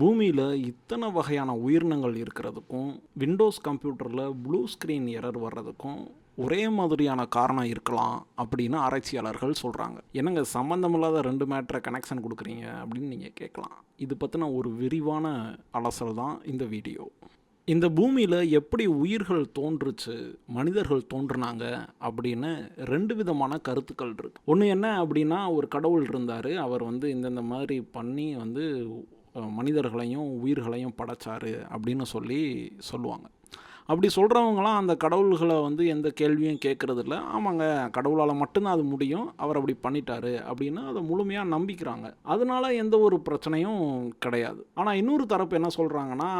பூமியில் இத்தனை வகையான உயிரினங்கள் இருக்கிறதுக்கும் விண்டோஸ் கம்ப்யூட்டரில் ப்ளூ ஸ்க்ரீன் எரர் வர்றதுக்கும் ஒரே மாதிரியான காரணம் இருக்கலாம் அப்படின்னு ஆராய்ச்சியாளர்கள் சொல்கிறாங்க என்னங்க சம்மந்தமில்லாத ரெண்டு மேட்ரை கனெக்ஷன் கொடுக்குறீங்க அப்படின்னு நீங்கள் கேட்கலாம். இது பற்றின ஒரு விரிவான அலசல் தான் இந்த வீடியோ இந்த பூமியில் எப்படி உயிர்கள் தோன்றுச்சு மனிதர்கள் தோன்றுனாங்க அப்படின்னு ரெண்டு விதமான கருத்துக்கள் இருக்கு. ஒன்று என்ன அப்படின்னா ஒரு கடவுள் இருந்தார். அவர் வந்து இந்தந்த மாதிரி பண்ணி வந்து மனிதர்களையும் உயிர்களையும் படைச்சாரு அப்படின்னு சொல்லி சொல்லுவாங்க. அப்படி சொல்கிறவங்களாம் அந்த கடவுள்களை வந்து எந்த கேள்வியும் கேட்குறதில்ல. ஆமாங்க கடவுளால் மட்டும்தான் அது முடியும். அவர் அப்படி பண்ணிட்டாரு அப்படின்னு அதை முழுமையாக நம்பிக்கிறாங்க. அதனால எந்த ஒரு பிரச்சனையும் கிடையாது. ஆனால் இன்னொரு தரப்பு என்ன சொல்கிறாங்கன்னா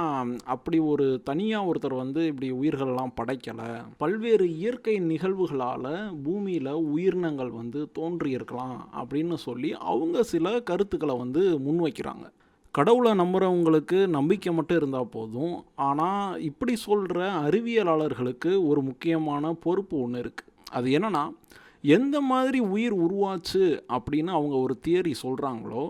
அப்படி ஒரு தனியாக ஒருத்தர் வந்து இப்படி உயிர்களெல்லாம் படைக்கலை. பல்வேறு இயற்கை நிகழ்வுகளால் பூமியில் உயிரினங்கள் வந்து தோன்றியிருக்கலாம் அப்படின்னு சொல்லி அவங்க சில கருத்துக்களை வந்து முன்வைக்கிறாங்க. கடவுளை நம்புகிறவங்களுக்கு நம்பிக்கை மட்டும் இருந்தால் போதும். ஆனால் இப்படி சொல்கிற அறிவியலாளர்களுக்கு ஒரு முக்கியமான பொறுப்பு ஒன்று இருக்குது அது என்னென்னா எந்த மாதிரி உயிர் உருவாச்சு அப்படின்னு அவங்க ஒரு தியரி சொல்கிறாங்களோ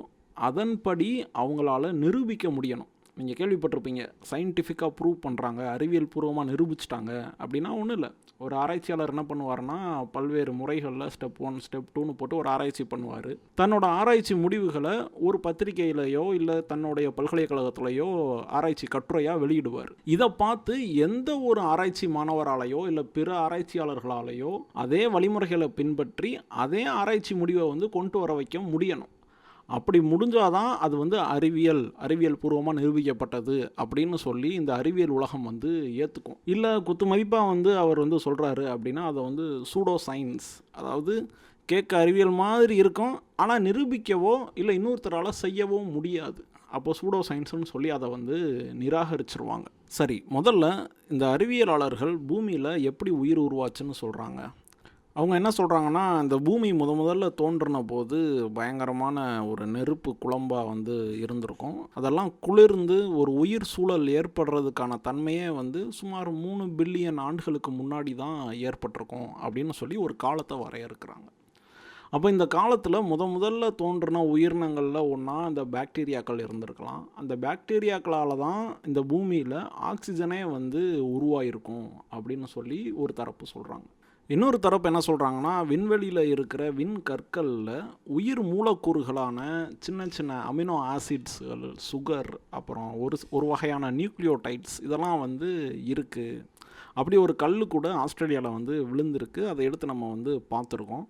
அதன்படி அவங்களால நிரூபிக்க முடியணும். நீங்கள் கேள்விப்பட்டிருப்பீங்க சயின்டிஃபிக்காக ப்ரூவ் பண்ணுறாங்க அறிவியல் பூர்வமாக நிரூபிச்சிட்டாங்க அப்படின்னா ஒன்றும் இல்லை. ஒரு ஆராய்ச்சியாளர் என்ன பண்ணுவார்னா பல்வேறு முறைகளில் ஸ்டெப் ஒன் ஸ்டெப் டூன்னு போட்டு ஒரு ஆராய்ச்சி பண்ணுவார். தன்னோட ஆராய்ச்சி முடிவுகளை ஒரு பத்திரிகையிலையோ இல்லை தன்னுடைய பல்கலைக்கழகத்திலையோ ஆராய்ச்சி கட்டுரையாக வெளியிடுவார். இதை பார்த்து எந்த ஒரு ஆராய்ச்சி மாணவராலேயோ இல்லை பிற ஆராய்ச்சியாளர்களாலேயோ அதே வழிமுறைகளை பின்பற்றி அதே ஆராய்ச்சி முடிவை வந்து கொண்டு வர வைக்க முடியணும். அப்படி முடிஞ்சாதான் அது வந்து அறிவியல் அறிவியல் பூர்வமாக நிரூபிக்கப்பட்டது அப்படின்னு சொல்லி இந்த அறிவியல் உலகம் வந்து ஏற்றுக்கும் இல்லை குத்து மதிப்பாக வந்து அவர் வந்து சொல்கிறாரு அப்படின்னா அதை வந்து சூடோ சயின்ஸ் அதாவது கேட்க அறிவியல் மாதிரி இருக்கும் ஆனால் நிரூபிக்கவோ இல்லை இன்னொருத்தரால் செய்யவோ முடியாது. அப்போ சூடோ சயின்ஸ்னு சொல்லி அதை வந்து நிராகரிச்சிருவாங்க. சரி முதல்ல இந்த அறிவியலாளர்கள் பூமியில் எப்படி உயிர் உருவாச்சுன்னு சொல்கிறாங்க அவங்க என்ன சொல்கிறாங்கன்னா இந்த பூமி முத முதல்ல தோன்றின போது பயங்கரமான ஒரு நெருப்பு குழம்பாக வந்து இருந்திருக்கும். அதெல்லாம் குளிர்ந்து ஒரு உயிர் சூழல் ஏற்படுறதுக்கான தன்மையே வந்து சுமார் மூணு பில்லியன் ஆண்டுகளுக்கு முன்னாடி தான் ஏற்பட்டிருக்கும் அப்படின்னு சொல்லி ஒரு காலத்தை வரையறுக்கிறாங்க. அப்போ இந்த காலத்தில் முத முதல்ல தோன்றின உயிரினங்களில் ஒன்றா இந்த பாக்டீரியாக்கள் இருந்திருக்கலாம். அந்த பாக்டீரியாக்களால் தான் இந்த பூமியில் ஆக்சிஜனே வந்து உருவாயிருக்கும் அப்படின்னு சொல்லி ஒரு தரப்பு சொல்கிறாங்க இன்னொரு தரப்பு என்ன சொல்கிறாங்கன்னா விண்வெளியில் இருக்கிற விண்கற்களில் உயிர் மூலக்கூறுகளான சின்ன சின்ன அமினோ ஆசிட்ஸ்கள் சுகர் அப்புறம் ஒரு ஒரு வகையான நியூக்ளியோடைட்ஸ் இதெல்லாம் வந்து இருக்குது அப்படி ஒரு கல் கூட ஆஸ்திரேலியாவில் வந்து விழுந்திருக்கு. அதை எடுத்து நம்ம வந்து பார்த்துருக்கோம்.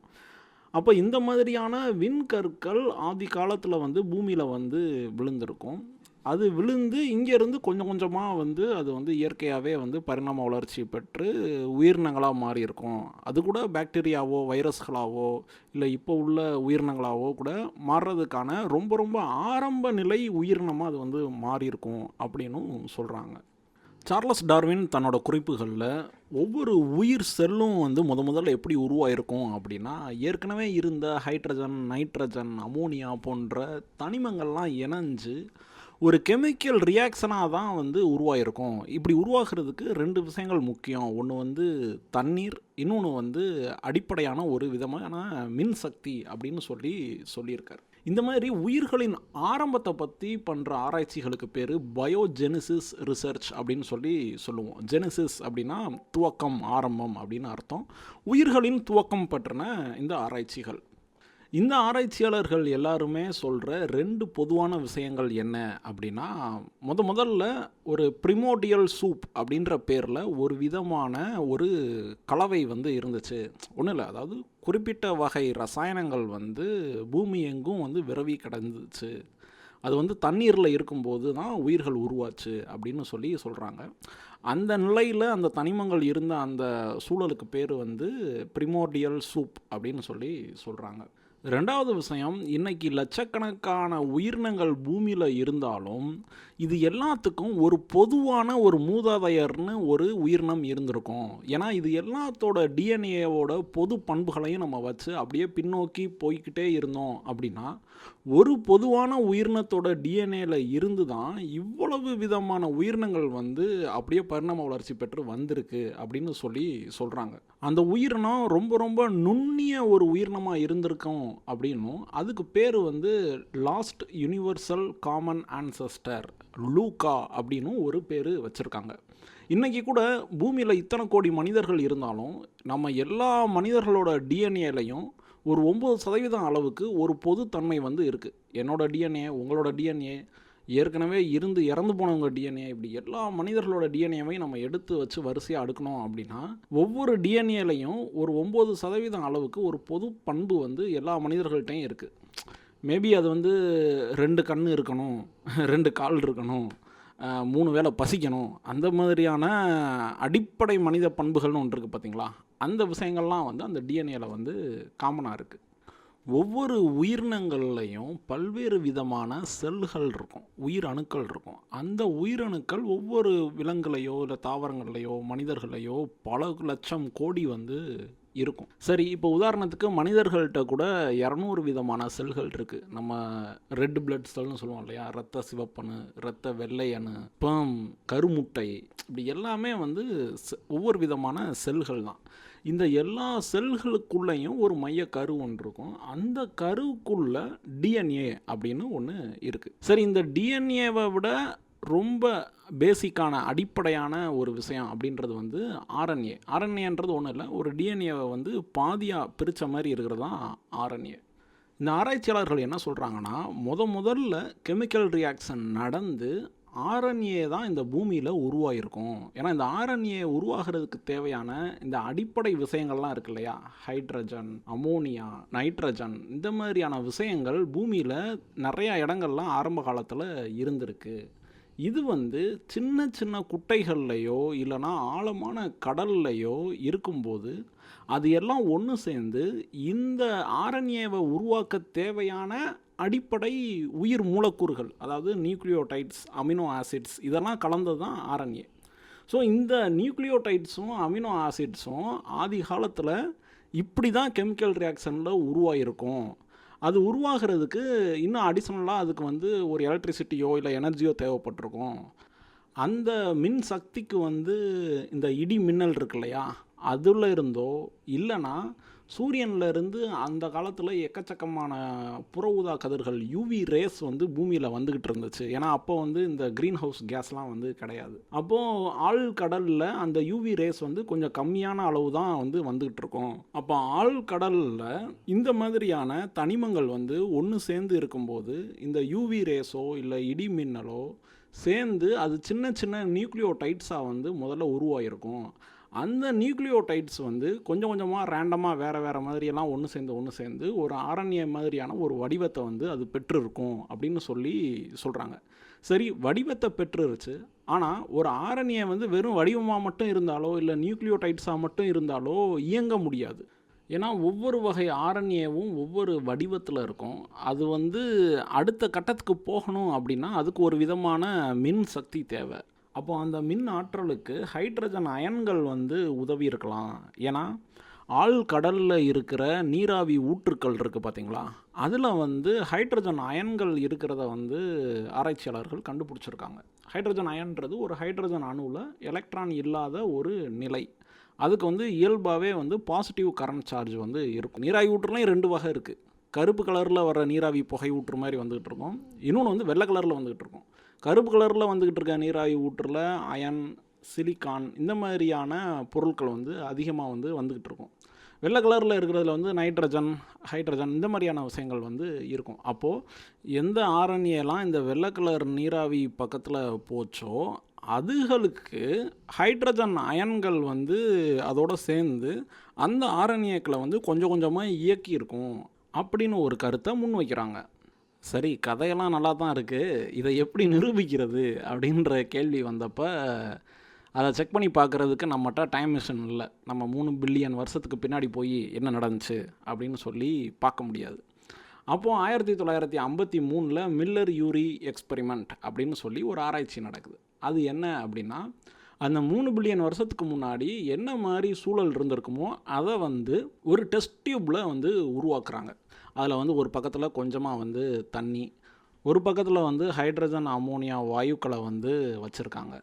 அப்போ இந்த மாதிரியான விண்கற்கள் ஆதி காலத்தில் வந்து பூமியில் வந்து விழுந்திருக்கும். அது விழுந்து இங்கேருந்து கொஞ்சம் கொஞ்சமாக வந்து அது வந்து இயற்கையாகவே வந்து பரிணாம வளர்ச்சி பெற்று உயிரினங்களாக மாறி இருக்கும் அது கூட பாக்டீரியாவோ வைரஸ்களாவோ இல்லை இப்போ உள்ள உயிரினங்களாவோ கூட மாறுறதுக்கான ரொம்ப ரொம்ப ஆரம்ப நிலை உயிரினமாக அது வந்து மாறி இருக்கும் அப்படின்னும் சொல்கிறாங்க சார்லஸ் டார்வின் தன்னோட குறிப்புகளில் ஒவ்வொரு உயிர் செல்லும் வந்து முத முதல்ல எப்படி உருவாயிருக்கும் அப்படின்னா ஏற்கனவே இருந்த ஹைட்ரஜன் நைட்ரஜன் அமோனியா போன்ற தனிமங்கள்லாம் இணைஞ்சு ஒரு கெமிக்கல் ரியாக்ஷனாக தான் வந்து உருவாயிருக்கும். இப்படி உருவாகிறதுக்கு ரெண்டு விஷயங்கள் முக்கியம். ஒன்று வந்து தண்ணீர் இன்னொன்று வந்து அடிப்படையான ஒரு விதமான மின்சக்தி அப்படின்னு சொல்லி சொல்லியிருக்காரு. இந்த மாதிரி உயிர்களின் ஆரம்பத்தை பற்றி பண்ணுற ஆராய்ச்சிகளுக்கு பேர் பயோஜெனிசிஸ் ரிசர்ச் அப்படின்னு சொல்லி சொல்லுவோம். ஜெனிசிஸ் அப்படின்னா துவக்கம் ஆரம்பம் அப்படின்னு அர்த்தம். உயிர்களின் துவக்கம் பற்றின இந்த ஆராய்ச்சிகள். இந்த ஆராய்ச்சியாளர்கள் எல்லாருமே சொல்கிற ரெண்டு பொதுவான விஷயங்கள் என்ன அப்படின்னா முத முதல்ல ஒரு ப்ரிமோடியல் சூப் அப்படின்ற பேரில் ஒரு விதமான ஒரு கலவை வந்து இருந்துச்சு. ஒன்றும் இல்லை அதாவது குறிப்பிட்ட வகை ரசாயனங்கள் வந்து பூமி எங்கும் வந்து விரவி கிடந்துச்சு. அது வந்து தண்ணீரில் இருக்கும்போது தான் உயிர்கள் உருவாச்சு அப்படின்னு சொல்லி சொல்கிறாங்க அந்த நிலையில் அந்த தனிமங்கள் இருந்த அந்த சூழலுக்கு பேர் வந்து ப்ரிமோடியல் சூப் அப்படின்னு சொல்லி சொல்கிறாங்க ரெண்டாவது விஷயம் இன்னைக்கு லட்சக்கணக்கான உயிரினங்கள் பூமியில் இருந்தாலும் இது எல்லாத்துக்கும் ஒரு பொதுவான ஒரு மூதாதையர்னு ஒரு உயிரினம் இருந்திருக்கும். ஏன்னா இது எல்லாத்தோட டிஎன்ஏவோட பொது பண்புகளையும் நம்ம வச்சு அப்படியே பின்னோக்கி போய்கிட்டே இருந்தோம் அப்படின்னா ஒரு பொதுவான உயிரினத்தோட டிஎன்ஏல இருந்து தான் இவ்வளவு விதமான உயிரினங்கள் வந்து அப்படியே பரிணாம வளர்ச்சி பெற்று வந்திருக்கு அப்படின்னு சொல்லி சொல்கிறாங்க அந்த உயிரினம் ரொம்ப ரொம்ப நுண்ணிய ஒரு உயிரினமாக இருந்திருக்கும் அப்படின்னும் அதுக்கு பேர் வந்து last universal common ancestor LUCA அப்படின்னு ஒரு பேர் வச்சுருக்காங்க. இன்றைக்கி கூட பூமியில் இத்தனை கோடி மனிதர்கள் இருந்தாலும் நம்ம எல்லா மனிதர்களோட டிஎன்ஏலையும் ஒரு ஒம்பது சதவீதம் அளவுக்கு ஒரு பொதுத்தன்மை வந்து இருக்குது என்னோட டிஎன்ஏ உங்களோட டிஎன்ஏ ஏற்கனவே இருந்து இறந்து போனவங்க டிஎன்ஏ இப்படி எல்லா மனிதர்களோட டிஎன்ஏவையும் நம்ம எடுத்து வச்சு வரிசையாக அடுக்கணும் அப்படின்னா ஒவ்வொரு டிஎன்ஏலையும் ஒரு ஒம்பது சதவீதம் அளவுக்கு ஒரு பொது பண்பு வந்து எல்லா மனிதர்கள்ட்டையும் இருக்குது மேபி அது வந்து ரெண்டு கண் இருக்கணும் ரெண்டு கால் இருக்கணும் மூணு வேளை பசிக்கணும். அந்த மாதிரியான அடிப்படை மனித பண்புகள்னு ஒன்று இருக்குது பார்த்தீங்களா அந்த விஷயங்கள்லாம் வந்து அந்த டிஎன்ஏல வந்து காமனாக இருக்குது ஒவ்வொரு உயிரினங்கள்லையும் பல்வேறு விதமான செல்கள் இருக்கும். உயிர் அணுக்கள் இருக்கும். அந்த உயிரணுக்கள் ஒவ்வொரு விலங்குலையோ இல்லை தாவரங்கள்லையோ மனிதர்களையோ பல லட்சம் கோடி வந்து இருக்கும். சரி இப்போ உதாரணத்துக்கு மனிதர்கள்ட்ட கூட இரநூறு விதமான செல்கள் இருக்குது நம்ம ரெட் பிளட் செல்னு சொல்லுவோம் இல்லையா? ரத்த சிவப்பணு ரத்த வெள்ளை அணு பேம் கருமுட்டை இப்படி எல்லாமே வந்து செ- ஒவ்வொரு விதமான செல்கள் தான். இந்த எல்லா செல்களுக்குள்ளேயும் ஒரு மைய கரு ஒன்று இருக்கும். அந்த கருவுக்குள்ள டிஎன்ஏ அப்படின்னு ஒன்று இருக்குது சரி இந்த டிஎன்ஏவை விட ரொம்ப பேசிக்கான அடிப்படையான ஒரு விஷயம் அப்படின்றது வந்து ஆர்என்ஏ ஆர்என்ஏன்றது ஒன்றும் இல்லை ஒரு டிஎன்ஏவை வந்து பாதியாக பிரித்த மாதிரி இருக்கிறது தான் ஆர்என்ஏ இந்த ஆராய்ச்சியாளர்கள் என்ன சொல்கிறாங்கன்னா முத முதல்ல கெமிக்கல் ரியாக்ஷன் நடந்து ஆர்என்ஏ தான் இந்த பூமியில் உருவாகிருக்கும் ஏன்னா இந்த ஆர்என்ஏ உருவாகிறதுக்கு தேவையான இந்த அடிப்படை விஷயங்கள்லாம் இருக்கு இல்லையா? ஹைட்ரஜன் அமோனியா நைட்ரஜன் இந்த மாதிரியான விஷயங்கள் பூமியில் நிறையா இடங்கள்லாம் ஆரம்ப காலத்தில் இருந்திருக்கு. இது வந்து சின்ன சின்ன குட்டைகள்லையோ இல்லைன்னா ஆழமான கடல்லையோ இருக்கும்போது அது எல்லாம் ஒன்று சேர்ந்து இந்த ஆரண்யவை உருவாக்க தேவையான அடிப்படை உயிர் மூலக்கூறுகள் அதாவது நியூக்ளியோடைட்ஸ் அமினோ ஆசிட்ஸ் இதெல்லாம் கலந்தது தான் ஆரண்யே. ஸோ இந்த நியூக்ளியோடைட்ஸும் அமினோ ஆசிட்ஸும் ஆதி காலத்தில் இப்படி தான் கெமிக்கல் ரியாக்ஷனில் உருவாகிருக்கும் அது உருவாகிறதுக்கு இன்னும் அடிஷ்னலாக அதுக்கு வந்து ஒரு எலக்ட்ரிசிட்டியோ இல்லை எனர்ஜியோ தேவைப்பட்டிருக்கும். அந்த மின் சக்திக்கு வந்து இந்த இடி மின்னல் இருக்கு இல்லையா? அதில் இருந்தோ இல்லைன்னா சூரியன்ல இருந்து அந்த காலத்தில் எக்கச்சக்கமான புற ஊதா கதிர்கள் யூவி ரேஸ் வந்து பூமியில் வந்துக்கிட்டு இருந்துச்சு. ஏன்னா அப்போ வந்து இந்த க்ரீன் ஹவுஸ் கேஸ்லாம் வந்து கிடையாது. அப்போது ஆழ்கடலில் அந்த யூவி ரேஸ் வந்து கொஞ்சம் கம்மியான அளவு தான் வந்து வந்துக்கிட்டு இருக்கும். அப்போ ஆழ்கடலில் இந்த மாதிரியான தனிமங்கள் வந்து ஒன்று சேர்ந்து இருக்கும்போது இந்த யூவி ரேஸோ இல்லை இடி மின்னலோ சேர்ந்து அது சின்ன சின்ன நியூக்ளியோடைட்ஸாக வந்து முதல்ல உருவாயிருக்கும். அந்த நியூக்ளியோடைட்ஸ் வந்து கொஞ்சம் கொஞ்சமாக ரேண்டமாக வேறு வேறு மாதிரியெல்லாம் ஒன்று சேர்ந்து ஒன்று சேர்ந்து ஒரு ஆரண்ய மாதிரியான ஒரு வடிவத்தை வந்து அது பெற்றிருக்கும் அப்படின்னு சொல்லி சொல்கிறாங்க சரி வடிவத்தை பெற்றுருச்சு. ஆனால் ஒரு ஆரண்யை வந்து வெறும் வடிவமாக மட்டும் இருந்தாலோ இல்லை நியூக்ளியோடைட்ஸாக மட்டும் இருந்தாலோ இயங்க முடியாது. ஏன்னா ஒவ்வொரு வகை ஆரண்யவும் ஒவ்வொரு வடிவத்தில் இருக்கும். அது வந்து அடுத்த கட்டத்துக்கு போகணும் அப்படின்னா அதுக்கு ஒரு விதமான மின் சக்தி தேவை. அப்போ அந்த மின் ஆற்றலுக்கு ஹைட்ரஜன் அயன்கள் வந்து உதவி இருக்கலாம் ஏன்னா ஆழ்கடலில் இருக்கிற நீராவி ஊற்றுக்கள் இருக்குது பார்த்தீங்களா அதில் வந்து ஹைட்ரஜன் அயன்கள் இருக்கிறத வந்து ஆராய்ச்சியாளர்கள் கண்டுபிடிச்சிருக்காங்க. ஹைட்ரஜன் அயன்றது ஒரு ஹைட்ரஜன் அணுவில் எலக்ட்ரான் இல்லாத ஒரு நிலை. அதுக்கு வந்து இயல்பாகவே வந்து பாசிட்டிவ் கரண்ட் சார்ஜ் வந்து இருக்கும். நீராவி ஊற்றுலையும் ரெண்டு வகை இருக்குது கருப்பு கலரில் வர நீராவி புகை ஊற்று மாதிரி வந்துகிட்டு இருக்கும். இன்னொன்று வந்து வெள்ளை கலரில் வந்துகிட்டு இருக்கும். கருப்பு கலரில் வந்துக்கிட்டு இருக்க நீராவி ஊற்றில் அயன் சிலிக்கான் இந்த மாதிரியான பொருட்கள் வந்து அதிகமாக வந்து வந்துக்கிட்டு இருக்கும். வெள்ளை கலரில் இருக்கிறதுல வந்து நைட்ரஜன் ஹைட்ரஜன் இந்த மாதிரியான விஷயங்கள் வந்து இருக்கும். அப்போது எந்த ஆரண்யெல்லாம் இந்த வெள்ளை கலர் நீராவி பக்கத்தில் போச்சோ அதுகளுக்கு ஹைட்ரஜன் அயன்கள் வந்து அதோடு சேர்ந்து அந்த ஆரண்யக்களை வந்து கொஞ்சம் கொஞ்சமாக இயக்கி இருக்கும் அப்படின்னு ஒரு கருத்தை முன் வைக்கிறாங்க சரி கதையெல்லாம் நல்லா தான் இருக்குது இதை எப்படி நிரூபிக்கிறது அப்படின்ற கேள்வி வந்தப்போ அதை செக் பண்ணி பார்க்குறதுக்கு நம்மகிட்ட டைம் மிஷின் இல்லை. நம்ம மூணு பில்லியன் வருஷத்துக்கு பின்னாடி போய் என்ன நடந்துச்சு அப்படின்னு சொல்லி பார்க்க முடியாது. அப்போது ஆயிரத்தி தொள்ளாயிரத்தி ஐம்பத்தி மூணில் மில்லர் யூரி எக்ஸ்பெரிமெண்ட் அப்படின்னு சொல்லி ஒரு ஆராய்ச்சி நடக்குது. அது என்ன அப்படின்னா அந்த மூணு பில்லியன் வருஷத்துக்கு முன்னாடி என்ன மாதிரி சூழல் இருந்திருக்குமோ அதை வந்து ஒரு டெஸ்ட் டியூப்பில் வந்து உருவாக்குறாங்க. அதில் வந்து ஒரு பக்கத்தில் கொஞ்சமாக வந்து தண்ணி ஒரு பக்கத்தில் வந்து ஹைட்ரஜன் அமோனியா வாயுக்களை வந்து வச்சுருக்காங்க.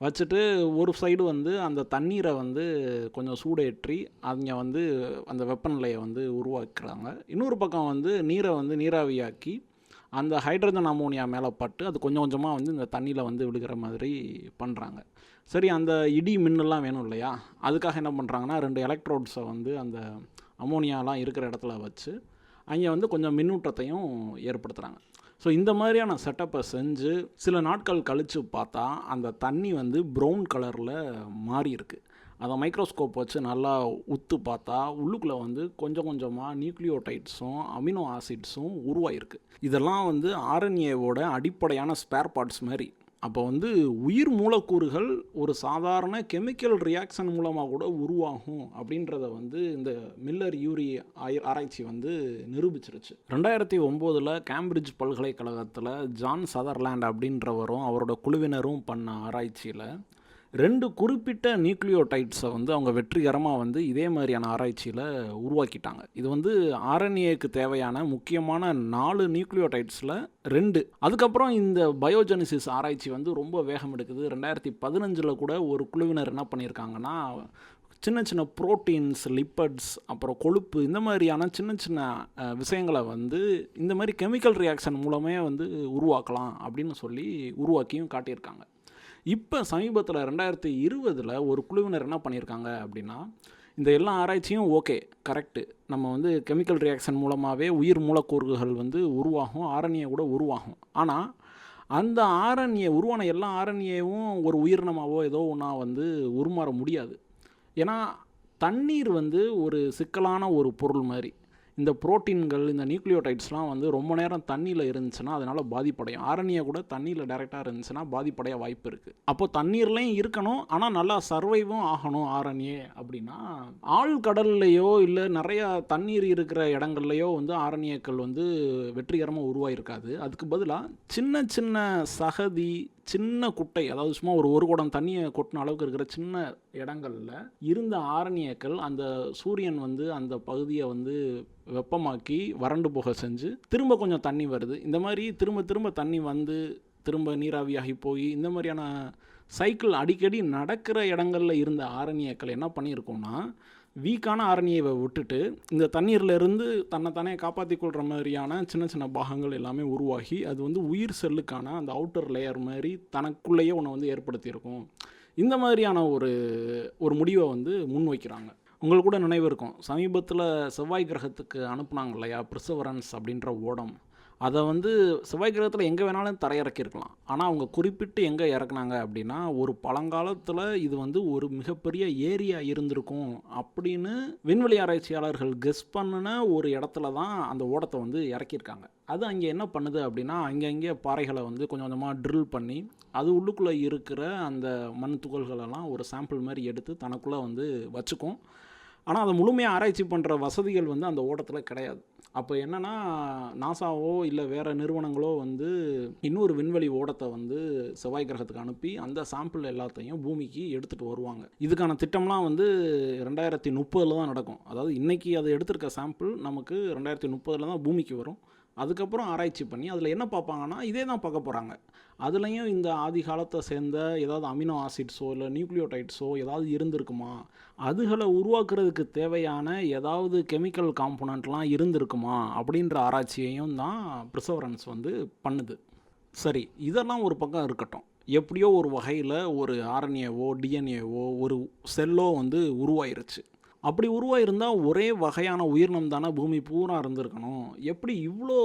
வச்சுட்டு ஒரு சைடு வந்து அந்த தண்ணீரை வந்து கொஞ்சம் சூடேற்றி அவங்க வந்து அந்த வெப்பநிலையை வந்து உருவாக்குறாங்க. இன்னொரு பக்கம் வந்து நீரை வந்து நீராவியாக்கி அந்த ஹைட்ரஜன் அமோனியா மேலே பட்டு அது கொஞ்சம் கொஞ்சமாக வந்து இந்த தண்ணியில் வந்து விழுகிற மாதிரி பண்ணுறாங்க. சரி அந்த இடி மின்னெல்லாம் வேணும் இல்லையா? அதுக்காக என்ன பண்ணுறாங்கன்னா ரெண்டு எலக்ட்ரோட்ஸை வந்து அந்த அமோனியாலாம் இருக்கிற இடத்துல வச்சு அங்கே வந்து கொஞ்சம் மின்னூட்டத்தையும் ஏற்படுத்துகிறாங்க ஸோ இந்த மாதிரியான செட்டப்பை செஞ்சு சில நாட்கள் கழித்து பார்த்தா அந்த தண்ணி வந்து ப்ரௌன் கலரில் மாறி இருக்கு. அதை மைக்ரோஸ்கோப் வச்சு நல்லா உத்து பார்த்தா உள்ளுக்குள்ளே வந்து கொஞ்சம் கொஞ்சமாக நியூக்ளியோடைட்ஸும் அமினோ ஆசிட்ஸும் உருவாயிருக்கு. இதெல்லாம் வந்து ஆர்என்ஏவோட அடிப்படையான ஸ்பேர் பார்ட்ஸ் மாதிரி. அப்போ வந்து உயிர் மூலக்கூறுகள் ஒரு சாதாரண கெமிக்கல் ரியாக்ஷன் மூலமாக கூட உருவாகும் அப்படின்றத வந்து இந்த மில்லர் யூரி ஆய்- ஆராய்ச்சி வந்து நிரூபிச்சிருச்சு. ரெண்டாயிரத்தி ஒம்போதில் கேம்பிரிட்ஜ் பல்கலைக்கழகத்தில் ஜான் சதர்லேண்ட் அப்படின்றவரும் அவரோட குழுவினரும் பண்ண ஆராய்ச்சியில் ரெண்டு குறிப்பிட்ட நியூக்ளியோடைட்ஸை வந்து அவங்க வெற்றிகரமாக வந்து இதே மாதிரியான ஆராய்ச்சியில் உருவாக்கிட்டாங்க. இது வந்து ஆர்என்ஏக்கு தேவையான முக்கியமான நாலு நியூக்ளியோடைட்ஸில் ரெண்டு. அதுக்கப்புறம் இந்த பயோஜெனிசிஸ் ஆராய்ச்சி வந்து ரொம்ப வேகம் எடுக்குது. ரெண்டாயிரத்தி பதினஞ்சில் கூட ஒரு குழுவினர் என்ன பண்ணியிருக்காங்கன்னா சின்ன சின்ன புரோட்டீன்ஸ் லிப்பட்ஸ் அப்புறம் கொழுப்பு இந்த மாதிரியான சின்ன சின்ன விஷயங்களை வந்து இந்த மாதிரி கெமிக்கல் ரியாக்ஷன் மூலமே வந்து உருவாக்கலாம் அப்படின்னு சொல்லி உருவாக்கியும் காட்டியிருக்காங்க. இப்போ சமீபத்தில் ரெண்டாயிரத்தி இருபதில் ஒரு குழுவினர் என்ன பண்ணியிருக்காங்க அப்படின்னா இந்த எல்லா ஆராய்ச்சியும் ஓகே கரெக்டு. நம்ம வந்து கெமிக்கல் ரியாக்ஷன் மூலமாகவே உயிர் மூலக்கூறுகள் வந்து உருவாகும் ஆரண்யை கூட உருவாகும். ஆனால் அந்த ஆரண்ய உருவான எல்லா ஆரண்யவும் ஒரு உயிரினமாவோ ஏதோ ஒன்றா வந்து உருமாற முடியாது. ஏன்னா தண்ணீர் வந்து ஒரு சிக்கலான ஒரு பொருள் மாதிரி. இந்த புரோட்டீன்கள் இந்த நியூக்ளியோடைட்ஸ்லாம் வந்து ரொம்ப நேரம் தண்ணியில் இருந்துச்சுன்னா அதனால் பாதிப்படையும். ஆரண்யா கூட தண்ணியில் டேரெக்டாக இருந்துச்சுன்னா பாதிப்படைய வாய்ப்பு இருக்குது அப்போ தண்ணீர்லேயும் இருக்கணும் ஆனால் நல்லா சர்வைவும் ஆகணும் ஆரண்யே அப்படின்னா ஆழ்கடல்லையோ இல்லை நிறையா தண்ணீர் இருக்கிற இடங்கள்லையோ வந்து ஆரண்யக்கள் வந்து வெற்றிகரமாக உருவாயிருக்காது. அதுக்கு பதிலாக சின்ன சின்ன சகதி சின்ன குட்டை அதாவது சும்மா ஒரு ஒரு குடம் தண்ணியை கொட்டின அளவுக்கு இருக்கிற சின்ன இடங்கள்ல இருந்த ஆரண்யக்கள் அந்த சூரியன் வந்து அந்த பகுதியை வந்து வெப்பமாக்கி வறண்டு போக செஞ்சு திரும்ப கொஞ்சம் தண்ணி வருது. இந்த மாதிரி திரும்ப திரும்ப தண்ணி வந்து திரும்ப நீராவியாகி போய் இந்த மாதிரியான சைக்கிள் அடிக்கடி நடக்கிற இடங்களில் இருந்த ஆரண்யக்கள் என்ன பண்ணியிருக்கோன்னா வீக்கான ஆரணியை விட்டுட்டு இந்த தண்ணீர்லேருந்து தன்னைத்தானே காப்பாற்றி கொள்கிற மாதிரியான சின்ன சின்ன பாகங்கள் எல்லாமே உருவாகி அது வந்து உயிர் செல்லுக்கான அந்த அவுட்டர் லேயர் மாதிரி தனக்குள்ளேயே உன்னை வந்து ஏற்படுத்தியிருக்கும். இந்த மாதிரியான ஒரு ஒரு முடிவை வந்து முன்வைக்கிறாங்க. உங்களுக்கு கூட நினைவு இருக்கும். சமீபத்தில் செவ்வாய் கிரகத்துக்கு அனுப்புனாங்க இல்லையா? பிரிசவரன்ஸ் அப்படின்ற ஓடம். அதை வந்து செவ்வாய் கிரகத்தில் எங்கே வேணாலும் தரையிறக்கியிருக்கலாம் ஆனால் அவங்க குறிப்பிட்டு எங்கே இறக்குனாங்க அப்படின்னா ஒரு பழங்காலத்தில் இது வந்து ஒரு மிகப்பெரிய ஏரியா இருந்திருக்கும் அப்படின்னு விண்வெளி ஆராய்ச்சியாளர்கள் கெஸ் பண்ணின ஒரு இடத்துல தான் அந்த ஓடத்தை வந்து இறக்கியிருக்காங்க அது அங்கே என்ன பண்ணுது அப்படின்னா அங்கங்கே பாறைகளை வந்து கொஞ்சம் கொஞ்சமாக ட்ரில் பண்ணி அது உள்ளுக்குள்ளே இருக்கிற அந்த மண் துகள்களெல்லாம் ஒரு சாம்பிள் மாதிரி எடுத்து தனக்குள்ளே வந்து வச்சுக்கும். ஆனால் அதை முழுமையாக ஆராய்ச்சி பண்ணுற வசதிகள் வந்து அந்த ஓட்டத்தில் கிடையாது. அப்போ என்னென்னா நாசாவோ இல்லை வேறு நிறுவனங்களோ வந்து இன்னொரு விண்வெளி ஓடத்தை வந்து செவ்வாய் கிரகத்துக்கு அனுப்பி அந்த சாம்பிள் எல்லாத்தையும் பூமிக்கு எடுத்துகிட்டு வருவாங்க. இதுக்கான திட்டம்லாம் வந்து ரெண்டாயிரத்தி முப்பதில் தான் நடக்கும். அதாவது இன்றைக்கி அதை எடுத்திருக்க சாம்பிள் நமக்கு ரெண்டாயிரத்தி முப்பதில் தான் பூமிக்கு வரும். அதுக்கப்புறம் ஆராய்ச்சி பண்ணி அதில் என்ன பார்ப்பாங்கன்னா இதே தான் பார்க்க போகிறாங்க அதுலேயும் இந்த ஆதி காலத்தை சேர்ந்த ஏதாவது அமினோ ஆசிட்ஸோ இல்லை நியூக்ளியோடைட்ஸோ ஏதாவது இருந்திருக்குமா? அதுகளை உருவாக்குறதுக்கு தேவையான ஏதாவது கெமிக்கல் காம்போனண்ட்லாம் இருந்திருக்குமா? அப்படின்ற ஆராய்ச்சியையும் தான் ப்ரிசவரன்ஸ் வந்து பண்ணுது. சரி இதெல்லாம் ஒரு பக்கம் இருக்கட்டும். எப்படியோ ஒரு வகையில் ஒரு ஆர்என்ஏவோ டிஎன்ஏவோ ஒரு செல்லோ வந்து உருவாயிருச்சு. அப்படி உருவாயிருந்தால் ஒரே வகையான உயிரினம் தானே பூமி பூரா இருந்திருக்கணும். எப்படி இவ்வளோ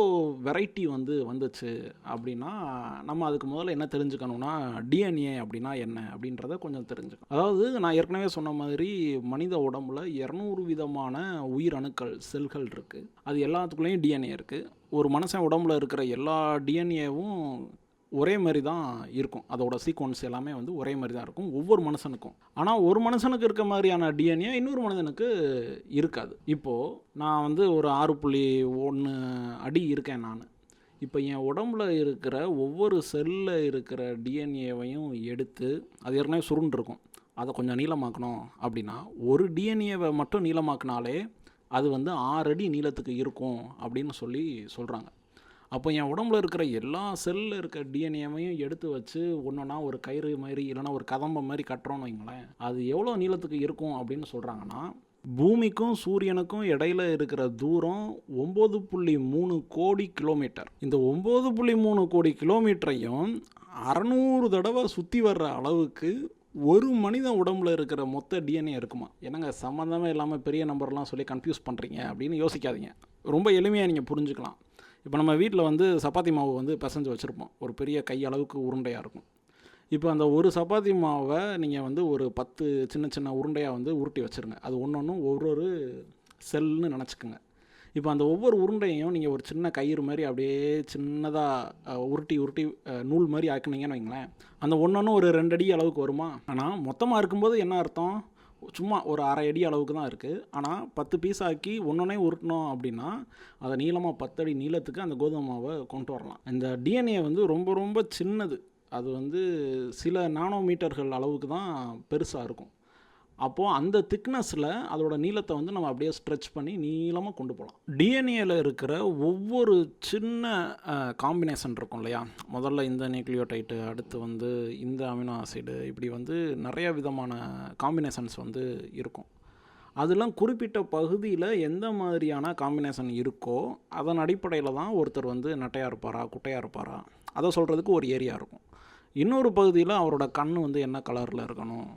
வெரைட்டி வந்து வந்துச்சு அப்படின்னா நம்ம அதுக்கு முதல்ல என்ன தெரிஞ்சுக்கணும்னா டிஎன்ஏ அப்படின்னா என்ன அப்படின்றத கொஞ்சம் தெரிஞ்சுக்கணும். அதாவது நான் ஏற்கனவே சொன்ன மாதிரி மனித உடம்புல இரநூறு விதமான உயிரணுக்கள் செல்கள் இருக்குது அது எல்லாத்துக்குள்ளேயும் டிஎன்ஏ இருக்குது ஒரு மனுஷன் உடம்புல இருக்கிற எல்லா டிஎன்ஏவும் ஒரே மாதிரி தான் இருக்கும். அதோட சீக்வன்ஸ் எல்லாமே வந்து ஒரே மாதிரி தான் இருக்கும். ஒவ்வொரு மனுஷனுக்கும். ஆனால் ஒரு மனுஷனுக்கு இருக்க மாதிரியான டிஎன்ஏ இன்னொரு மனுஷனுக்கு இருக்காது. இப்போது நான் வந்து ஒரு ஆறு புள்ளி ஒன்று அடி இருக்கேன் நான். இப்போ என் உடம்புல இருக்கிற ஒவ்வொரு செல்லில் இருக்கிற டிஎன்ஏவையும் எடுத்து அது ஏற்கனவே சுருண்டிருக்கும். அதை கொஞ்சம் நீளமாக்கணும் அப்படின்னா ஒரு டிஎன்ஏவை மட்டும் நீளமாக்கினாலே அது வந்து ஆறு அடி நீளத்துக்கு இருக்கும் அப்படின்னு சொல்லி சொல்கிறாங்க அப்போ என் உடம்புல இருக்கிற எல்லா செல்லில் இருக்க டிஎன்ஏவையும் எடுத்து வச்சு ஒன்றுனா ஒரு கயிறு மாதிரி இல்லைன்னா ஒரு கதம்ப மாதிரி கட்டுறோன்னு வைங்களேன். அது எவ்வளோ நீளத்துக்கு இருக்கும் அப்படின்னு சொல்கிறாங்கன்னா பூமிக்கும் சூரியனுக்கும் இடையில இருக்கிற தூரம் ஒம்பது புள்ளி மூணு கோடி கிலோமீட்டர். இந்த ஒம்பது புள்ளி மூணு கோடி கிலோமீட்டரையும் அறநூறு தடவை சுற்றி வர்ற அளவுக்கு ஒரு மனித உடம்புல இருக்கிற மொத்த டிஎன்ஏ இருக்குமா? என்னங்க சம்மந்தமே இல்லாமல் பெரிய நம்பர்லாம் சொல்லி கன்ஃபியூஸ் பண்ணுறீங்க அப்படின்னு யோசிக்காதீங்க. ரொம்ப எளிமையாக நீங்கள் புரிஞ்சுக்கலாம். இப்போ நம்ம வீட்டில் வந்து சப்பாத்தி மாவு வந்து பிசைஞ்சு வச்சுருப்போம். ஒரு பெரிய கை அளவுக்கு உருண்டையாக இருக்கும். இப்போ அந்த ஒரு சப்பாத்தி மாவை நீங்கள் வந்து ஒரு பத்து சின்ன சின்ன உருண்டையாக வந்து உருட்டி வச்சுருங்க. அது ஒன்று ஒன்றும் ஒரு ஒரு செல்னு நினச்சிக்கோங்க. இப்போ அந்த ஒவ்வொரு உருண்டையும் நீங்கள் ஒரு சின்ன கயிறு மாதிரி அப்படியே சின்னதாக உருட்டி உருட்டி நூல் மாதிரி ஆக்குனீங்கன்னு வைங்களேன். அந்த ஒன்று ஒரு ரெண்டடி அளவுக்கு வருமா? ஆனால் மொத்தமாக இருக்கும்போது என்ன அர்த்தம்? சும்மா ஒரு அரை அடி அளவுக்கு தான் இருக்குது ஆனால் பத்து பீஸ் ஆக்கி ஒன்றுனே உருட்டினோம் அப்படின்னா அதை நீளமாக பத்து அடி நீளத்துக்கு அந்த கோதுமை மாவை கொண்டு வரலாம். இந்த டிஎன்ஏ வந்து ரொம்ப ரொம்ப சின்னது. அது வந்து சில நானோமீட்டர்கள் அளவுக்கு தான் பெருசாக இருக்கும். அப்போது அந்த திக்னஸில் அதோட நீளத்தை வந்து நம்ம அப்படியே ஸ்ட்ரெச் பண்ணி நீளமாக கொண்டு போகலாம் டிஎன்ஏல இருக்கிற ஒவ்வொரு சின்ன காம்பினேஷன் இருக்கும் இல்லையா? முதல்ல இந்த நியூக்ளியோடைட்டு அடுத்து வந்து இந்த அமினோ ஆசிடு இப்படி வந்து நிறைய விதமான காம்பினேஷன்ஸ் வந்து இருக்கும். அதெல்லாம் குறிப்பிட்ட பகுதியில் எந்த மாதிரியான காம்பினேஷன் இருக்கோ அதன் அடிப்படையில் தான் ஒருத்தர் வந்து நட்டையாக இருப்பாரா குட்டையாக இருப்பாரா அதை சொல்கிறதுக்கு ஒரு ஏரியா இருக்கும். இன்னொரு பகுதியில் அவரோட கண் வந்து என்ன கலரில் இருக்கணும்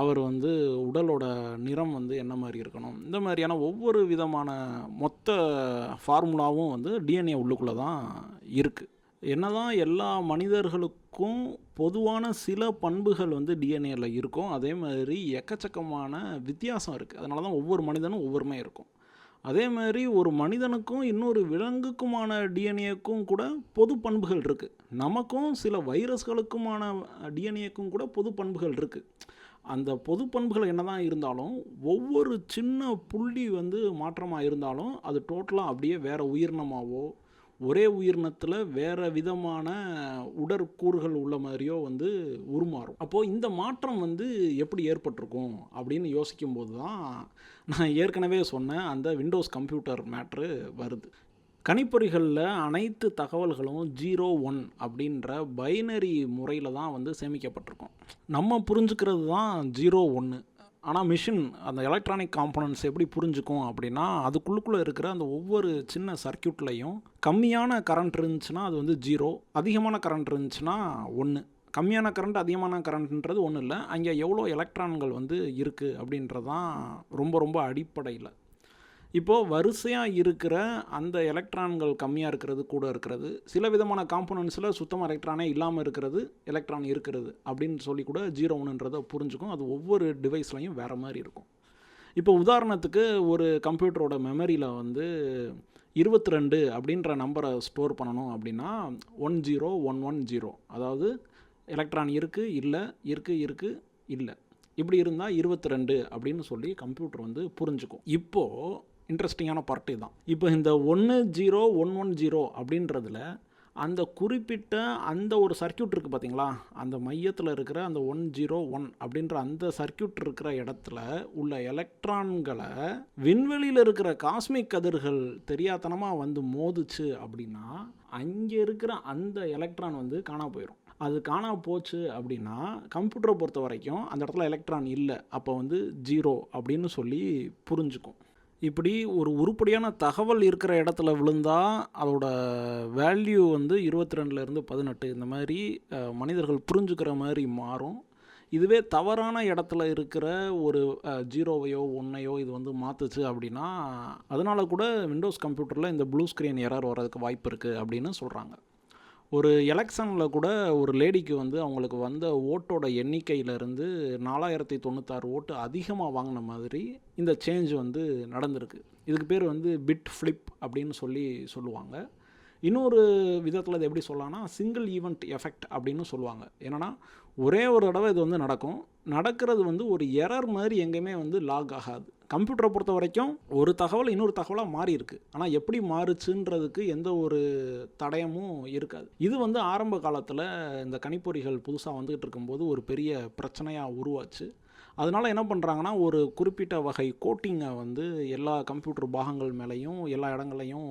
அவர் வந்து உடலோட நிறம் வந்து என்ன மாதிரி இருக்கணும்? இந்த மாதிரியான ஒவ்வொரு விதமான மொத்த ஃபார்முலாவும் வந்து டிஎன்ஏ உள்ளுக்குள்ளே தான் இருக்குது என்னதான் எல்லா மனிதர்களுக்கும் பொதுவான சில பண்புகள் வந்து டிஎன்ஏல இருக்கும். அதே மாதிரி எக்கச்சக்கமான வித்தியாசம் இருக்குது அதனால தான் ஒவ்வொரு மனிதனும் ஒவ்வொருமே இருக்கும். அதே மாதிரி ஒரு மனிதனுக்கும் இன்னொரு விலங்குக்குமான டிஎன்ஏக்கும் கூட பொது பண்புகள் இருக்குது நமக்கும் சில வைரஸ்களுக்குமான டிஎன்ஏக்கும் கூட பொது பண்புகள் இருக்குது அந்த பொது பண்புகள் என்னதான் இருந்தாலும் ஒவ்வொரு சின்ன புள்ளி வந்து மாற்றமாக இருந்தாலும் அது டோட்டலாக அப்படியே வேறு உயிரினமாகவோ ஒரே உயிரினத்தில் வேறு விதமான உடற்கூறுகள் உள்ள மாதிரியோ வந்து உருமாறும். அப்போது இந்த மாற்றம் வந்து எப்படி ஏற்பட்டிருக்கும் அப்படின்னு யோசிக்கும்போது தான் நான் ஏற்கனவே சொன்ன அந்த விண்டோஸ் கம்ப்யூட்டர் மேட்ரு வருது. கணிப்பொறிகளில் அனைத்து தகவல்களும் ஜீரோ ஒன் அப்படின்ற பைனரி முறையில் தான் வந்து சேமிக்கப்பட்டிருக்கும். நம்ம புரிஞ்சுக்கிறது தான் ஜீரோ ஒன்று ஆனால் மிஷின் அந்த எலக்ட்ரானிக் காம்பனன்ட்ஸ் எப்படி புரிஞ்சுக்கும் அப்படின்னா அதுக்குள்ளுக்குள்ளே இருக்கிற அந்த ஒவ்வொரு சின்ன சர்க்கியூட்லேயும் கம்மியான கரண்ட் இருந்துச்சுன்னா அது வந்து ஜீரோ அதிகமான கரண்ட் இருந்துச்சுன்னா ஒன்று கம்மியான கரண்ட் அதிகமான கரண்ட்ன்றது ஒன்றும் இல்லை. அங்கே எவ்வளோ எலக்ட்ரான்கள் வந்து இருக்குது அப்படின்றது தான் ரொம்ப ரொம்ப அடிப்படையில். இப்போது வரிசையாக இருக்கிற அந்த எலக்ட்ரான்கள் கம்மியாக இருக்கிறது கூட இருக்கிறது. சில விதமான காம்போனன்ட்ஸில் சுத்தமாக எலக்ட்ரானே இல்லாமல் இருக்கிறது எலக்ட்ரான் இருக்கிறது அப்படின்னு சொல்லி கூட ஜீரோ ஒன்றுன்றதை புரிஞ்சுக்கும். அது ஒவ்வொரு டிவைஸ்லையும் வேறு மாதிரி இருக்கும். இப்போ உதாரணத்துக்கு ஒரு கம்ப்யூட்டரோட மெமரியில் வந்து இருபத்தி ரெண்டு அப்படின்ற நம்பரை ஸ்டோர் பண்ணணும் அப்படின்னா one zero one one zero. அதாவது எலக்ட்ரான் இருக்குது இல்லை இருக்குது இருக்குது இல்லை. இப்படி இருந்தால் இருபத்தி ரெண்டு அப்படின்னு சொல்லி கம்ப்யூட்டர் வந்து புரிஞ்சுக்கும். இப்போது இன்ட்ரெஸ்டிங்கான பார்ட்டி தான் இப்போ இந்த ஒன்று ஜீரோ ஒன் ஒன் ஜீரோ அப்படின்றதுல அந்த குறிப்பிட்ட அந்த ஒரு சர்க்கியூட் இருக்குது பார்த்தீங்களா அந்த மையத்தில் இருக்கிற அந்த ஒன் ஜீரோ ஒன் அப்படின்ற அந்த சர்க்கியூட் இருக்கிற இடத்துல உள்ள எலக்ட்ரான்களை விண்வெளியில் இருக்கிற காஸ்மிக் கதிர்கள் தெரியாத்தனமாக வந்து மோதுச்சு அப்படின்னா அங்கே இருக்கிற அந்த எலக்ட்ரான் வந்து காணா போயிடும் அது காணா போச்சு அப்படின்னா கம்ப்யூட்டரை பொறுத்த வரைக்கும் அந்த இடத்துல எலக்ட்ரான் இல்லை. அப்போ வந்து ஜீரோ அப்படின்னு சொல்லி புரிஞ்சுக்கும். இப்படி ஒரு உருப்படியான தகவல் இருக்கிற இடத்துல விழுந்தால் அதோட வேல்யூ வந்து இருபத்தி ரெண்டுலேருந்து பதினெட்டு. இந்த மாதிரி மனிதர்கள் புரிஞ்சுக்கிற மாதிரி மாறும். இதுவே தவறான இடத்துல இருக்கிற ஒரு ஜீரோவையோ ஒன்றையோ இது வந்து மாற்றுச்சு அப்படின்னா அதனால் கூட விண்டோஸ் கம்ப்யூட்டரில் இந்த ப்ளூ ஸ்க்ரீன் எரர் வர்றதுக்கு வாய்ப்பு இருக்குது அப்படின்னு சொல்கிறாங்க ஒரு எலெக்ஷனில் கூட ஒரு லேடிக்கு வந்து அவங்களுக்கு வந்த ஓட்டோட எண்ணிக்கையிலேருந்து நாலாயிரத்தி தொண்ணூத்தாறு ஓட்டு அதிகமாக வாங்கின மாதிரி இந்த சேஞ்ச் வந்து நடந்திருக்கு. இதுக்கு பேர் வந்து பிட் ஃப்ளிப் அப்படின்னு சொல்லி சொல்லுவாங்க. இன்னொரு விதத்தில் இது எப்படி சொல்லலாம்னா சிங்கிள் ஈவெண்ட் எஃபெக்ட் அப்படின்னு சொல்லுவாங்க. என்னென்னா ஒரே ஒரு தடவை இது வந்து நடக்கும். நடக்கிறது வந்து ஒரு எரர் மாதிரி எங்கேயுமே வந்து லாக் ஆகாது. கம்ப்யூட்டரை பொறுத்த வரைக்கும் ஒரு தகவல் இன்னொரு தகவலாக மாறி இருக்கு. ஆனால் எப்படி மாறுச்சுன்றதுக்கு எந்த ஒரு தடயமும் இருக்காது. இது வந்து ஆரம்ப காலத்தில் இந்த கணிப்பொறிகள் புதுசாக வந்துகிட்டு இருக்கும்போது ஒரு பெரிய பிரச்சனையாக உருவாச்சு. அதனால் என்ன பண்ணுறாங்கன்னா ஒரு குறிப்பிட்ட வகை கோட்டிங்கை வந்து எல்லா கம்ப்யூட்டர் பாகங்கள் மேலேயும் எல்லா இடங்களையும்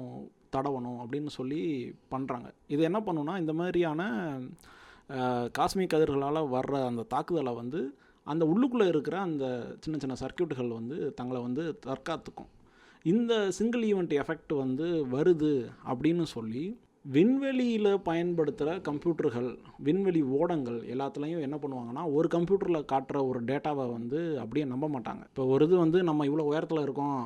தடவணும் அப்படின்னு சொல்லி பண்ணுறாங்க இது என்ன பண்ணுன்னா இந்த மாதிரியான காஸ்மிக் கதிர்களால் வர்ற அந்த தாக்குதலை வந்து அந்த உள்ளுக்குள்ளே இருக்கிற அந்த சின்ன சின்ன சர்க்கியூட்டுகள் வந்து தங்களை வந்து தற்காத்துக்கும். இந்த சிங்கிள் ஈவெண்ட் எஃபெக்ட் வந்து வருது அப்படின்னு சொல்லி விண்வெளியில் பயன்படுத்துகிற கம்ப்யூட்டர்கள் விண்வெளி ஓடங்கள் எல்லாத்துலேயும் என்ன பண்ணுவாங்கன்னா ஒரு கம்ப்யூட்டரில் காட்டுற ஒரு டேட்டாவை வந்து அப்படியே நம்ப மாட்டாங்க. இப்போ ஒரு இது வந்து நம்ம இவ்வளோ உயரத்தில் இருக்கோம்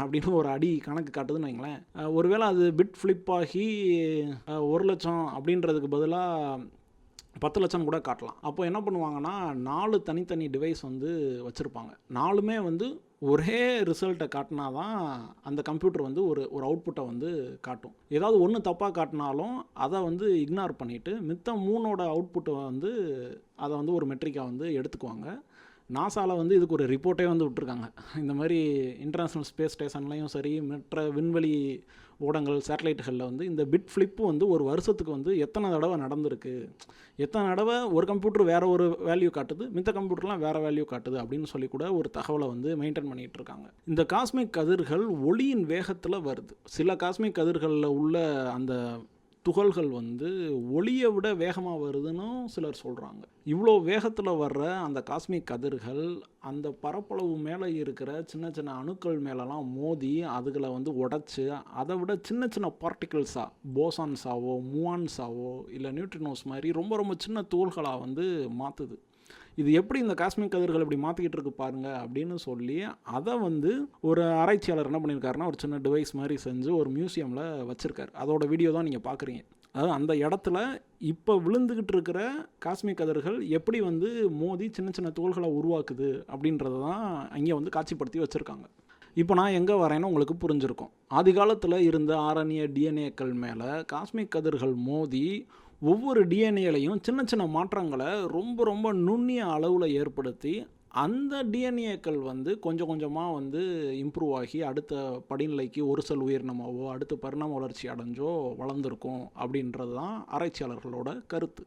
அப்படின்னு ஒரு அடி கணக்கு காட்டுதுன்னு வைங்களேன் ஒருவேளை அது பிட் ஃப்ளிப் ஆகி ஒரு லட்சம் அப்படின்றதுக்கு பதிலாக பத்து லட்சம் கூட காட்டலாம். அப்போ என்ன பண்ணுவாங்கன்னா நாலு தனித்தனி டிவைஸ் வந்து வச்சுருப்பாங்க. நாலுமே வந்து ஒரே ரிசல்ட்டை காட்டினா தான் அந்த கம்ப்யூட்டர் வந்து ஒரு ஒரு அவுட்புட்டை வந்து காட்டும். ஏதாவது ஒன்று தப்பாக காட்டினாலும் அதை வந்து இக்னார் பண்ணிவிட்டு மித்த மூணோட அவுட்புட்டை வந்து அதை வந்து ஒரு மெட்ரிக்காக வந்து எடுத்துக்குவாங்க. நாசாவில் வந்து இதுக்கு ஒரு ரிப்போர்ட்டே வந்து விட்ருக்காங்க இந்த மாதிரி இன்டர்நேஷ்னல் ஸ்பேஸ் ஸ்டேஷன்லையும் சரி மற்ற விண்வெளி ஊடகங்கள் சேட்டலைட்டுகளில் வந்து இந்த பிட் ஃப்ளிப்பு வந்து ஒரு வருஷத்துக்கு வந்து எத்தனை தடவை நடந்திருக்கு? எத்தனை தடவை ஒரு கம்ப்யூட்டர் வேறு ஒரு வேல்யூ காட்டுது மித்த கம்ப்யூட்டர்லாம் வேறு வேல்யூ காட்டுது அப்படின்னு சொல்லி கூட ஒரு தகவலை வந்து மெயின்டைன் பண்ணிகிட்டு இருக்காங்க. இந்த காஸ்மிக் கதிர்கள் ஒளியின் வேகத்தில் வருது. சில காஸ்மிக் கதிர்களில் உள்ள அந்த துகள்கள் வந்து ஒளியை விட வேகமாக வருதுன்னு சிலர் சொல்கிறாங்க இவ்வளோ வேகத்தில் வர்ற அந்த காஸ்மிக் கதிர்கள் அந்த பரப்பளவு மேலே இருக்கிற சின்ன சின்ன அணுக்கள் மேலெலாம் மோதி அதுகளை வந்து உடச்சி அதை விட சின்ன சின்ன பார்ட்டிகிள்ஸாக போசான்ஸாவோ முவான்ஸாவோ இல்லை நியூட்ரினோஸ் மாதிரி ரொம்ப ரொம்ப சின்ன தூள்களாக வந்து மாற்றுது இது எப்படி இந்த காஸ்மிக் கதிர்கள் இப்படி மாற்றிக்கிட்டு இருக்கு பாருங்க அப்படின்னு சொல்லி அதை வந்து ஒரு ஆராய்ச்சியாளர் என்ன பண்ணியிருக்காருன்னா ஒரு சின்ன டிவைஸ் மாதிரி செஞ்சு ஒரு மியூசியமில் வச்சுருக்காரு. அதோட வீடியோ தான் நீங்கள் பார்க்குறீங்க அதாவது அந்த இடத்துல இப்போ விழுந்துக்கிட்டு இருக்கிற காஸ்மிக் கதிர்கள் எப்படி வந்து மோதி சின்ன சின்ன துகள்களை உருவாக்குது அப்படின்றத தான் அங்கே வந்து காட்சிப்படுத்தி வச்சுருக்காங்க. இப்போ நான் எங்கே வரேன்னு உங்களுக்கு புரிஞ்சிருக்கும். ஆதி காலத்தில் இருந்த ஆரண்ய டிஎன்ஏக்கள் மேலே காஸ்மிக் கதிர்கள் மோதி ஒவ்வொரு டிஎன்ஏலையும் சின்ன சின்ன மாற்றங்களை ரொம்ப ரொம்ப நுண்ணிய அளவில் ஏற்படுத்தி அந்த டிஎன்ஏக்கள் வந்து கொஞ்சம் கொஞ்சமாக வந்து இம்ப்ரூவ் ஆகி அடுத்த படிநிலைக்கு ஒரு செல் உயிரினமாவோ அடுத்த பரிணாம வளர்ச்சி அடைஞ்சோ வளர்ந்துருக்கும் அப்படின்றது தான் ஆராய்ச்சியாளர்களோட கருத்து.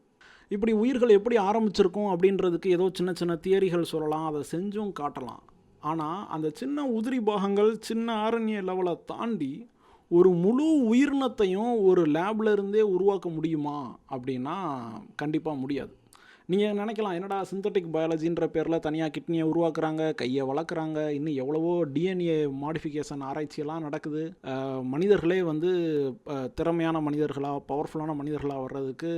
இப்படி உயிர்கள் எப்படி ஆரம்பிச்சிருக்கும் அப்படின்றதுக்கு ஏதோ சின்ன சின்ன தியரிகள் சொல்லலாம் அதை செஞ்சும் காட்டலாம். ஆனால் அந்த சின்ன உதிரி பாகங்கள் சின்ன ஆரண்ய லெவலை தாண்டி ஒரு முழு உயிரினத்தையும் ஒரு லேப்ல இருந்தே உருவாக்க முடியுமா? அப்படின்னா கண்டிப்பாக முடியாது. நீங்கள் நினைக்கலாம் என்னடா சிந்தட்டிக் பயாலஜின்ற பேரில் தனியாக கிட்னியை உருவாக்குறாங்க கையை வளர்க்குறாங்க இன்னும் எவ்வளவோ டிஎன்ஏ மாடிஃபிகேஷன் ஆராய்ச்சியெல்லாம் நடக்குது. மனிதர்களே வந்து திறமையான மனிதர்களாக பவர்ஃபுல்லான மனிதர்களாக வர்றதுக்கு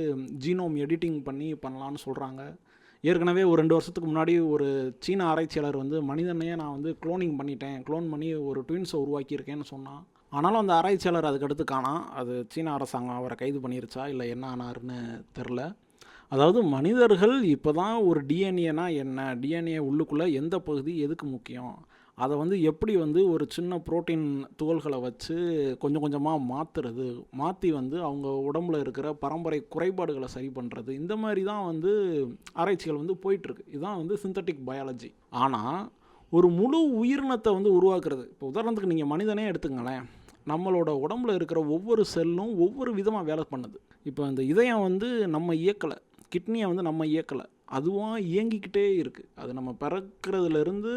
ஜீனோம் எடிட்டிங் பண்ணி பண்ணலான்னு சொல்கிறாங்க ஏற்கனவே ஒரு ரெண்டு வருஷத்துக்கு முன்னாடி ஒரு சீன ஆராய்ச்சியாளர் வந்து மனிதனையே நான் வந்து குளோனிங் பண்ணிட்டேன். க்ளோன் பண்ணி ஒரு ட்வின்ஸை உருவாக்கியிருக்கேன்னு சொன்னான். ஆனாலும் அந்த ஆராய்ச்சியாளர் அதுக்கடுத்து காணாம் அது சீன அரசாங்கம் அவரை கைது பண்ணிருச்சா? இல்லை என்ன ஆனாருன்னு தெரில அதாவது மனிதர்கள் இப்போ தான் ஒரு டிஎன்ஏனா என்ன? டிஎன்ஏ உள்ளுக்குள்ளே எந்த பகுதி எதுக்கு முக்கியம்? அதை வந்து எப்படி வந்து ஒரு சின்ன புரோட்டீன் துகள்களை வச்சு கொஞ்சம் கொஞ்சமாக மாற்றுறது மாற்றி வந்து அவங்க உடம்புல இருக்கிற பரம்பரை குறைபாடுகளை சரி பண்ணுறது இந்த மாதிரி தான் வந்து ஆராய்ச்சிகள் வந்து போயிட்டுருக்கு. இதுதான் வந்து சிந்தட்டிக் பயாலஜி ஆனால் ஒரு முழு உயிரினத்தை வந்து உருவாக்குறது. இப்போ உதாரணத்துக்கு நீங்கள் மனிதனே எடுத்துங்களேன் நம்மளோட உடம்புல இருக்கிற ஒவ்வொரு செல்லும் ஒவ்வொரு விதமாக வேலை பண்ணுது. இப்போ அந்த இதயம் வந்து நம்ம இயக்கலை கிட்னியை வந்து நம்ம இயக்கலை அதுவும் இயங்கிக்கிட்டே இருக்குது அது நம்ம பிறக்கிறதுலேருந்து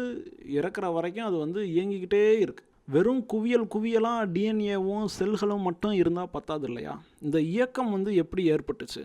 இறக்குற வரைக்கும் அது வந்து இயங்கிக்கிட்டே இருக்குது வெறும் குவியல் குவியலாக டிஎன்ஏவும் செல்களும் மட்டும் இருந்தால் பத்தாது இல்லையா? இந்த இயக்கம் வந்து எப்படி ஏற்பட்டுச்சு?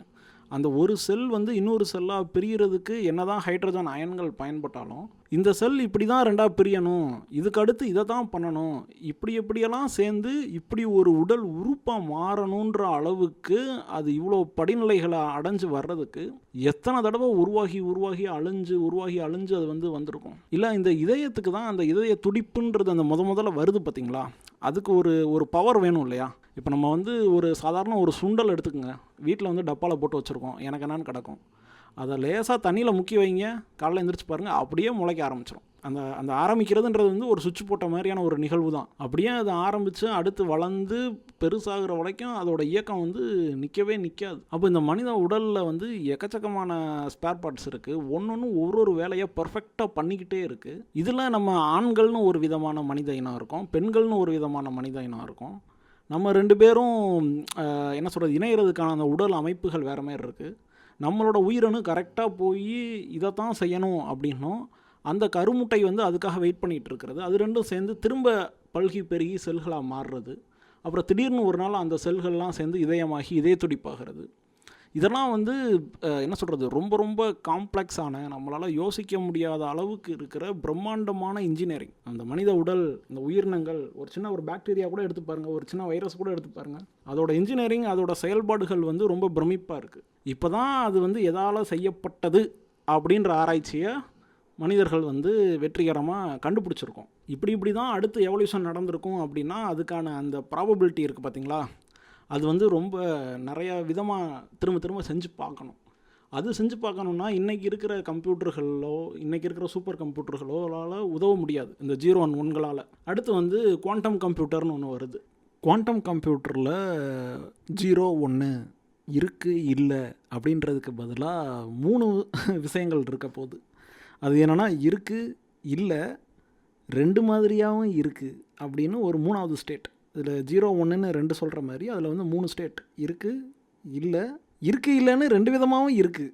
அந்த ஒரு செல் வந்து இன்னொரு செல்லாக பிரியறதுக்கு என்னதான் ஹைட்ரஜன் அயன்கள் பயன்பட்டாலும் இந்த செல் இப்படி தான் ரெண்டாக பிரியணும் இதுக்கு அடுத்து இதை தான் பண்ணணும் இப்படி எப்படியெல்லாம் சேர்ந்து இப்படி ஒரு உடல் உறுப்பாக மாறணுன்ற அளவுக்கு அது இவ்வளோ படிநிலைகளை அடைஞ்சு வர்றதுக்கு எத்தனை தடவை உருவாகி உருவாகி அழிஞ்சு உருவாகி அழிஞ்சு அது வந்து வந்திருக்கும். இல்லை இந்த இதயத்துக்கு தான் அந்த இதய துடிப்புன்றது அந்த முத முதல்ல வருது பார்த்தீங்களா அதுக்கு ஒரு ஒரு பவர் வேணும் இல்லையா? இப்போ நம்ம வந்து ஒரு சாதாரண ஒரு சுண்டல் எடுத்துக்கோங்க. வீட்டில் வந்து டப்பாவில் போட்டு வச்சுருக்கோம். எனக்கு என்னன்னு கிடக்கும். அதை லேசாக தண்ணியில் முக்கி வைங்க. காலைல எந்திரிச்சு பாருங்கள் அப்படியே முளைக்க ஆரம்பிச்சிடும் அந்த அந்த ஆரம்பிக்கிறதுன்றது வந்து ஒரு சுவிட்ச் போட்ட மாதிரியான ஒரு நிகழ்வு தான். அப்படியே அது ஆரம்பித்து அடுத்து வளர்ந்து பெருசாகிற வரைக்கும் அதோட இயக்கம் வந்து நிற்கவே நிற்காது அப்போ இந்த மனித உடலில் வந்து எக்கச்சக்கமான ஸ்பேர் பார்ட்ஸ் இருக்குது ஒன்று ஒன்று ஒரு ஒரு வேலையை பர்ஃபெக்டாக பண்ணிக்கிட்டே இருக்குது இதில் நம்ம ஆண்கள்னு ஒரு விதமான மனித இனம் இருக்கும். பெண்கள்னு ஒரு விதமான மனித இனம் இருக்கும். நம்ம ரெண்டு பேரும் என்ன சொல்கிறது இணையிறதுக்கான அந்த உடல் அமைப்புகள் வேறு மாதிரி இருக்குது நம்மளோட உயிரணு கரெக்டாக போய் இதை தான் செய்யணும் அப்படின்னும் அந்த கருமுட்டை வந்து அதுக்காக வெயிட் பண்ணிகிட்டு இருக்கிறது. அது ரெண்டும் சேர்ந்து திரும்ப பல்கி பெருகி செல்களாக மாறுறது. அப்புறம் திடீர்னு ஒரு நாள் அந்த செல்கள்லாம் சேர்ந்து இதயமாகி இதய துடிப்பாகிறது இதெல்லாம் வந்து என்ன சொல்கிறது ரொம்ப ரொம்ப காம்ப்ளெக்ஸான நம்மளால் யோசிக்க முடியாத அளவுக்கு இருக்கிற பிரம்மாண்டமான இன்ஜினியரிங் அந்த மனித உடல் இந்த உயிரினங்கள் ஒரு சின்ன ஒரு பாக்டீரியா கூட எடுத்து பாருங்கள் ஒரு சின்ன வைரஸ் கூட எடுத்து பாருங்கள் அதோட இன்ஜினியரிங் அதோட செயல்பாடுகள் வந்து ரொம்ப பிரமிப்பாக இருக்குது இப்போ தான் அது வந்து எதால் செய்யப்பட்டது அப்படின்ற ஆராய்ச்சியை மனிதர்கள் வந்து வெற்றிகரமாக கண்டுபிடிச்சிருக்கோம். இப்படி இப்படி தான் அடுத்து எவல்யூஷன் நடந்திருக்கும் அப்படின்னா அதுக்கான அந்த ப்ராபபிலிட்டி இருக்குது பார்த்தீங்களா அது வந்து ரொம்ப நிறைய விதமாக திரும்ப திரும்ப செஞ்சு பார்க்கணும். அது செஞ்சு பார்க்கணுன்னா இன்றைக்கி இருக்கிற கம்ப்யூட்டர்களோ இன்றைக்கி இருக்கிற சூப்பர் கம்ப்யூட்டர்களோவால் உதவ முடியாது. இந்த ஜீரோ ஒன் ஒன்களால். அடுத்து வந்து குவாண்டம் கம்ப்யூட்டர்னு ஒன்று வருது. குவாண்டம் கம்ப்யூட்டரில் ஜீரோ ஒன்று இருக்குது இல்லை அப்படின்றதுக்கு பதிலாக மூணு விஷயங்கள் இருக்க போகுது. அது என்னென்னா இருக்குது இல்லை ரெண்டு மாதிரியாகவும் இருக்குது அப்படின்னு ஒரு மூணாவது ஸ்டேட் இதில் ஜீரோ ஒன்றுன்னு ரெண்டு சொல்கிற மாதிரி அதில் வந்து மூணு ஸ்டேட் இருக்குது இல்லை இருக்குது இல்லைன்னு ரெண்டு விதமாகவும் இருக்குது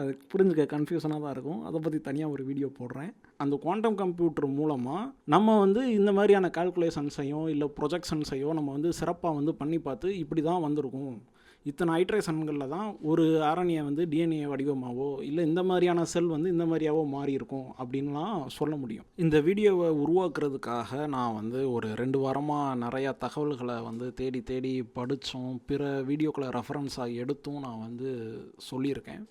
அது புரிஞ்சுக்க கன்ஃபியூஷனாக தான் இருக்கும். அதை பற்றி தனியாக ஒரு வீடியோ போடுறேன். அந்த குவாண்டம் கம்ப்யூட்டர் மூலமாக நம்ம வந்து இந்த மாதிரியான கால்குலேஷன்ஸையும் இல்லை ப்ரொஜெக்ஷன்ஸையும் நம்ம வந்து சிறப்பாக வந்து பண்ணி பார்த்து இப்படி தான் வந்திருக்கும். இத்தனை ஹைட்ரேஷன்களில் தான் ஒரு ஆரணியை வந்து டிஎன்ஏ வடிவமாகவோ இல்லை இந்த மாதிரியான செல் வந்து இந்த மாதிரியாவோ மாறி இருக்கும் அப்படின்லாம் சொல்ல முடியும். இந்த வீடியோவை உருவாக்குறதுக்காக நான் வந்து ஒரு ரெண்டு வாரமாக நிறையா தகவல்களை வந்து தேடி தேடி படித்தும் பிற வீடியோக்களை ரெஃபரன்ஸாக எடுத்தும் நான் வந்து சொல்லியிருக்கேன்.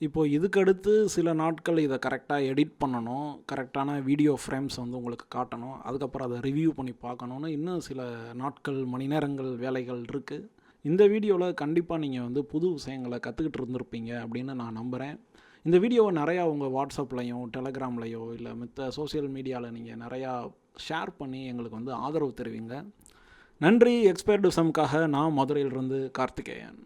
இப்போது இதுக்கடுத்து சில நாட்கள் இதை கரெக்டாக எடிட் பண்ணணும் கரெக்டான வீடியோ ஃப்ரேம்ஸ் வந்து உங்களுக்கு காட்டணும் அதுக்கப்புறம் அதை ரிவ்யூ பண்ணி பார்க்கணுன்னு இன்னும் சில நாட்கள் மணி நேரங்கள் வேலைகள் இருக்குது இந்த வீடியோவில் கண்டிப்பாக நீங்கள் வந்து புது விஷயங்களை கற்றுக்கிட்டு இருந்திருப்பீங்க அப்படின்னு நான் நம்புகிறேன் இந்த வீடியோவை நிறையா உங்கள் வாட்ஸ்அப்லையும் டெலகிராம்லையோ இல்லை மித்த சோஷியல் மீடியாவில் நீங்கள் நிறையா ஷேர் பண்ணி எங்களுக்கு வந்து ஆதரவு தெரிவிங்க. நன்றி எக்ஸ்பயர்டு சம்காக நான் மதுரையிலிருந்து கார்த்திகேயன்.